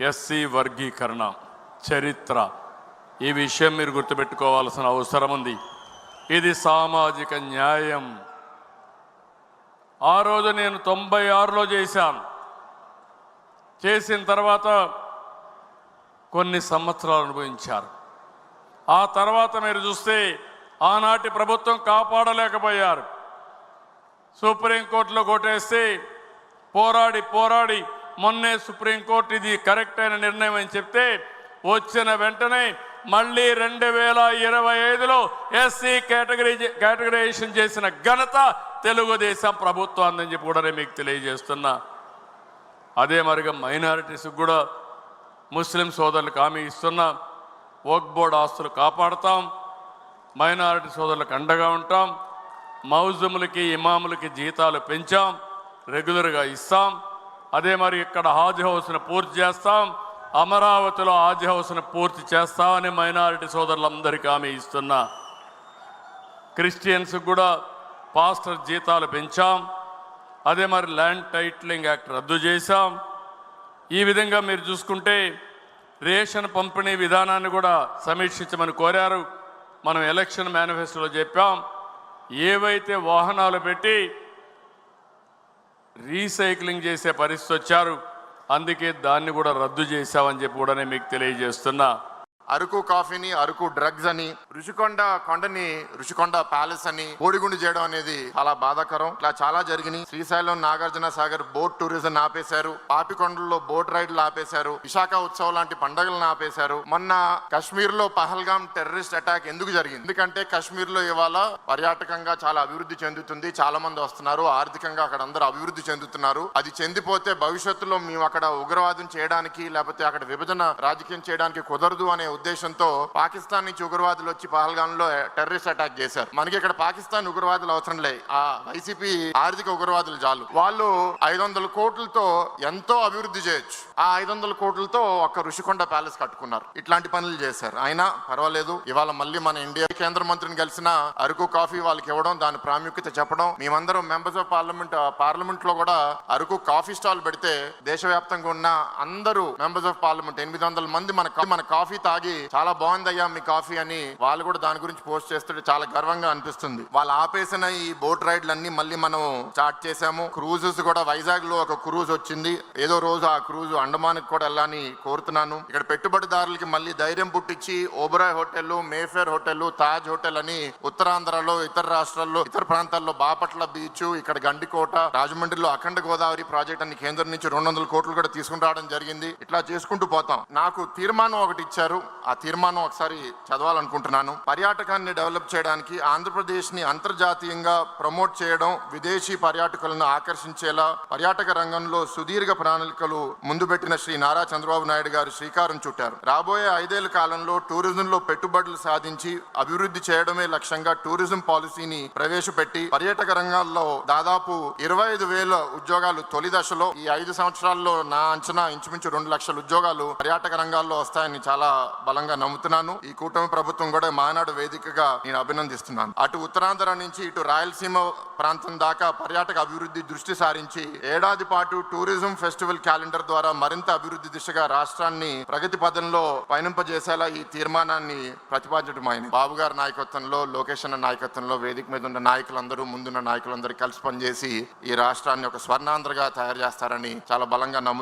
SC వర్గీకరణ చరిత్ర. ఈ విషయం మీరు గుర్తుపెట్టుకోవాల్సిన అవసరం ఉంది. ఇది సామాజిక న్యాయం. ఆ రోజు నేను తొంభై ఆరులో చేశాను. చేసిన తర్వాత కొన్ని సంవత్సరాలు అనుభవించారు. ఆ తర్వాత మీరు చూస్తే ఆనాటి ప్రభుత్వం కాపాడలేకపోయారు. సుప్రీంకోర్టులో కొట్టేస్తే పోరాడి పోరాడి మొన్నే సుప్రీంకోర్టు ఇది కరెక్ట్ అయిన నిర్ణయం అని చెప్తే వచ్చిన వెంటనే మళ్ళీ రెండు వేల ఇరవై ఐదులో ఎస్సీ కేటగిరీ కేటగరైజేషన్ చేసిన ఘనత తెలుగుదేశం ప్రభుత్వం అందని చెప్పి కూడా నేను మీకు తెలియజేస్తున్నా. అదే మరిగా మైనారిటీస్కి కూడా ముస్లిం సోదరులకు హామీ ఇస్తున్నా. వర్క్ బోర్డ్ ఆస్తులు కాపాడుతాం. మైనారిటీ సోదరులకు అండగా ఉంటాం. మౌజములకి ఇమాములకి జీతాలు పెంచాం. రెగ్యులర్గా ఇస్తాం. అదే మరి ఇక్కడ హాజ్ హౌస్ను పూర్తి చేస్తాం అమరావతిలో హాజ్ హౌస్ను పూర్తి చేస్తామని మైనారిటీ సోదరులందరికీ ఆమె ఇస్తున్నా. క్రిస్టియన్స్ కూడా పాస్టర్ జీతాలు పెంచాం అదే మరి ల్యాండ్ టైటిలింగ్ యాక్ట్ రద్దు చేశాం. ఈ విధంగా మీరు చూసుకుంటే రేషన్ పంపిణీ విధానాన్ని కూడా సమీక్షించమని కోరారు. మనం ఎలక్షన్ మేనిఫెస్టోలో చెప్పాం ఏవైతే వాహనాలు పెట్టి రీసైక్లింగ్ చేసే పరిస్థితి వచ్చారు. అందుకే దాన్ని కూడా రద్దు చేశామని చెప్పి కూడా నేను మీకు తెలియజేస్తున్నా. అరకు కాఫీని అరకు డ్రగ్స్ అని రుషికొండ కొండని రుషికొండ ప్యాలెస్ అని కోడిగుండు చేయడం అనేది చాలా బాధాకరం. ఇట్లా చాలా జరిగినాయి. శ్రీశైలం నాగార్జున సాగర్ బోట్ టూరిజం ఆపేశారు. పాపికొండల్లో బోట్ రైడ్లు ఆపేశారు. విశాఖ ఉత్సవం లాంటి పండుగలను ఆపేశారు. మొన్న కశ్మీర్లో పహల్గాం టెర్రరిస్ట్ అటాక్ ఎందుకు జరిగింది? ఎందుకంటే కశ్మీర్లో ఇవాళ పర్యాటకంగా చాలా అభివృద్ధి చెందుతుంది. చాలా మంది వస్తున్నారు. ఆర్థికంగా అక్కడ అందరూ అభివృద్ధి చెందుతున్నారు. అది చెందిపోతే భవిష్యత్తులో మేము అక్కడ ఉగ్రవాదం చేయడానికి లేకపోతే అక్కడ విభజన రాజకీయం చేయడానికి కుదరదు అనే ఉద్దేశంతో పాకిస్తాన్ నుంచి ఉగ్రవాదులు వచ్చి పహల్గాంలో టెర్రరిస్ట్ అటాక్ చేశారు. మనకి ఇక్కడ పాకిస్తాన్ ఉగ్రవాదులు అవసరం లే. ఆ వైసీపీ ఆర్థిక ఉగ్రవాదులు చాలు. వాళ్ళు ఐదు వందల కోట్లతో ఎంతో అభివృద్ధి చేయొచ్చు. ఆ ఐదు వందల కోట్లతో ఒక ఋషికొండ ప్యాలెస్ కట్టుకున్నారు. ఇట్లాంటి పనులు చేశారు. అయినా పర్వాలేదు. ఇవాళ మళ్ళీ మన ఇండియా కేంద్ర మంత్రిని కలిసిన అరకు కాఫీ వాళ్ళకి ఇవ్వడం దాని ప్రాముఖ్యత చెప్పడం మేమందరం మెంబర్స్ ఆఫ్ పార్లమెంట్ పార్లమెంట్లో కూడా అరకు కాఫీ స్టాల్ పెడితే దేశవ్యాప్తంగా ఉన్న అందరూ మెంబర్స్ ఆఫ్ పార్లమెంట్ ఎనిమిది వందల మంది మన మన కాఫీ తాగి చాలా బాగుందయ్యా మీ కాఫీ అని వాళ్ళు కూడా దాని గురించి పోస్ట్ చేస్తుంటే చాలా గర్వంగా అనిపిస్తుంది. వాళ్ళు ఆపేసిన ఈ బోట్ రైడ్లు అన్ని మళ్ళీ మనం స్టార్ట్ చేశాము. క్రూజెస్ కూడా వైజాగ్లో ఒక క్రూజ్ వచ్చింది. ఏదో రోజు ఆ క్రూజ్ అండమాన్ కూడా వెళ్ళాలని కోరుతున్నాను. ఇక్కడ పెట్టుబడిదారులకి మళ్ళీ ధైర్యం పుట్టించి Oberoi hotel Mayfair hotel Taj hotel అని ఉత్తరాంధ్రలో ఇతర రాష్ట్రాల్లో ఇతర ప్రాంతాల్లో బాపట్ల బీచ్ ఇక్కడ గండికోట రాజమండ్రిలో అఖండ గోదావరి ప్రాజెక్ట్ అని కేంద్రం నుంచి రెండు వందల కోట్లు కూడా తీసుకుని రావడం జరిగింది. ఇట్లా చేసుకుంటూ పోతాం. నాకు తీర్మానం ఒకటి ఇచ్చారు. ఆ తీర్మానం ఒకసారి చదవాలనుకుంటున్నాను. పర్యాటకాన్ని డెవలప్ చేయడానికి ఆంధ్రప్రదేశ్ని అంతర్జాతీయంగా ప్రమోట్ చేయడం విదేశీ పర్యాటకులను ఆకర్షించేలా పర్యాటక రంగంలో సుదీర్ఘ ప్రణాళికలు ముందు పెట్టిన శ్రీ నారా చంద్రబాబు నాయుడు గారు శ్రీకారం చుట్టారు. రాబోయే ఐదేళ్ళ కాలంలో టూరిజంలో పెట్టుబడులు సాధించి అభివృద్ధి అభివృద్ధి చేయడమే లక్ష్యంగా టూరిజం పాలసీని ప్రవేశపెట్టి పర్యాటక రంగాల్లో దాదాపు ఇరవై ఐదు వేల ఉద్యోగాలు తొలి దశలో ఈ ఐదు సంవత్సరాల్లో నా అంచనా ఇంచుమించు రెండు లక్షల ఉద్యోగాలు పర్యాటక రంగాల్లో వస్తాయని చాలా బలంగా నమ్ముతున్నాను. ఈ కూటమి ప్రభుత్వం కూడా మానాడు వేదికగా నేను అభినందిస్తున్నాను. అటు ఉత్తరాంధ్ర నుంచి ఇటు రాయలసీమ ప్రాంతం దాకా పర్యాటక అభివృద్ధి దృష్టి సారించి ఏడాది పాటు టూరిజం ఫెస్టివల్ క్యాలెండర్ ద్వారా మరింత అభివృద్ధి దిశగా రాష్ట్రాన్ని ప్రగతి పదంలో పయనింపజేసేలా ఈ తీర్మానాన్ని ప్రతిపాదించడమైంది. బాబు గారి నాయకత్వంలో లోకేష్ అన్న నాయకత్వంలో వేదిక మీద ఉన్న నాయకులందరూ ముందున్న నాయకులందరూ కలిసి పనిచేసి ఈ రాష్ట్రాన్ని ఒక స్వర్ణాంధ్రగా తయారు చేస్తారని చాలా బలంగా నమ్ము